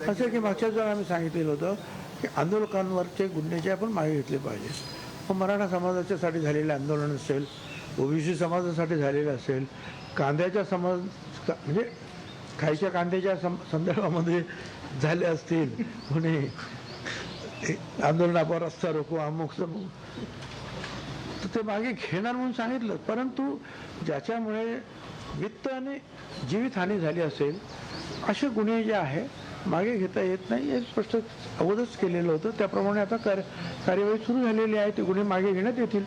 असं की मागच्याच वेळा आम्ही सांगितलेलं होतं की आंदोलकांवरचे गुन्हे जे आपण मागे घेतले पाहिजे. मग मराठा समाजाच्यासाठी झालेलं आंदोलन असेल ओबीसी समाजासाठी झालेलं असेल कांद्याच्या समाज म्हणजे खायच्या कांद्याच्या सं संदर्भामध्ये झाले असतील म्हणे. आंदोलनावर रस्ता रोको अमुक समूक तर ते मागे घेणार म्हणून सांगितलं. परंतु ज्याच्यामुळे वित्त आणि जीवितहानी झाली असेल असे गुन्हे जे आहे मागे घेता येत नाही. हे स्पष्ट अगोदरच केलेलं होतं. त्याप्रमाणे आता कार्य कार्यवाही सुरू झालेली आहे. ते गुन्हे मागे घेण्यात येतील.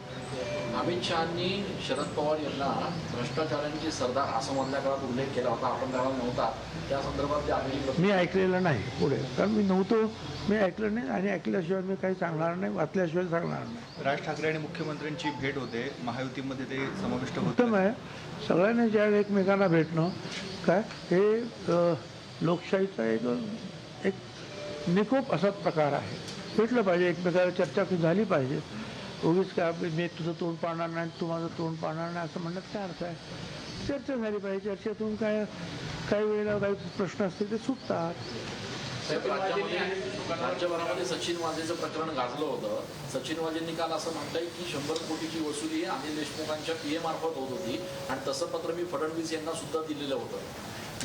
अमित शहानी शरद पवार यांना भ्रष्टाचारांची सरदार असं मधल्या काळात उल्लेख केला होता. आपण त्याला नव्हता. त्या संदर्भात मी ऐकलेलं नाही पुढे. कारण मी नव्हतो. मी ऐकलं नाही आणि ऐकल्याशिवाय मी काही सांगणार नाही. वाचल्याशिवाय सांगणार नाही. राज ठाकरे आणि मुख्यमंत्र्यांची भेट होते. महायुतीमध्ये ते समाविष्ट उत्तम होते आहे. सगळ्यांनी ज्या एकमेकांना भेटणं काय? हे लोकशाहीचा एक एक निकोप असाच प्रकार आहे. भेटलं पाहिजे एकमेकाला चर्चा झाली पाहिजे. उगीच काय मी तुझं तोंड पाहणार नाही तू माझं तोंड पाहणार नाही असं म्हणण्यात काय अर्थ आहे? चर्चा झाली पाहिजे चर्चेतून काय काही वेळेला काही प्रश्न असतील ते सुटतात. राज्यभरामध्ये सचिन वाजेचं प्रकरण गाजलं होतं. सचिन वाजेंनी काल असं म्हटलंय की शंभर कोटीची वसुली अनिल देशमुखांच्या पीए मार्फत होत होती. आणि तसं पत्र मी फडणवीस यांना सुद्धा दिलेलं होतं.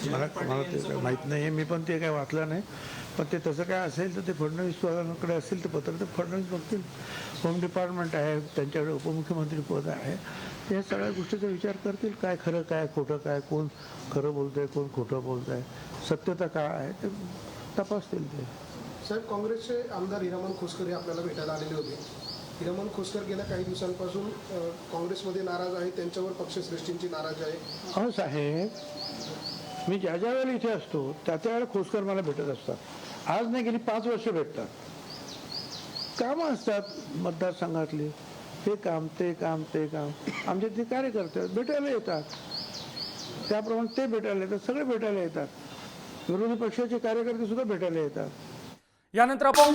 मला मला ते माहीत नाही मी पण ते काय वाचलं नाही. पण ते तसं काय असेल तर ते फडणवीसकडे असेल ते पत्र ते फडणवीस बघतील. होम डिपार्टमेंट आहे त्यांच्याकडे उपमुख्यमंत्री पद आहे. ह्या सगळ्या गोष्टीचा विचार करतील. काय खरं काय खोटं काय कोण खरं बोलत आहे कोण खोटं बोलत आहे सत्यता काय आहे ते तपासतील ते. साहेब काँग्रेसचे आमदार हिरामन खोसकर हे आपल्याला भेटायला आलेले होते. हिरामन खोसकर गेल्या काही दिवसांपासून काँग्रेसमध्ये नाराज आहे त्यांच्यावर पक्षश्रेष्ठींची नाराज आहे. अहो साहेब मी ज्या ज्या वेळेला इथे असतो त्या त्या वेळेला खोसकर मला भेटत असतात. आज नाही गेली पाच वर्ष भेटतात. कामं असतात मतदारसंघातली. हे काम ते काम ते काम. आमचे ते कार्यकर्ते भेटायला येतात. त्याप्रमाणे ते भेटायला येतात सगळे भेटायला येतात. विरोधी पक्षाचे कार्यकर्ते सुद्धा भेटायला येतात. यानंतर आपण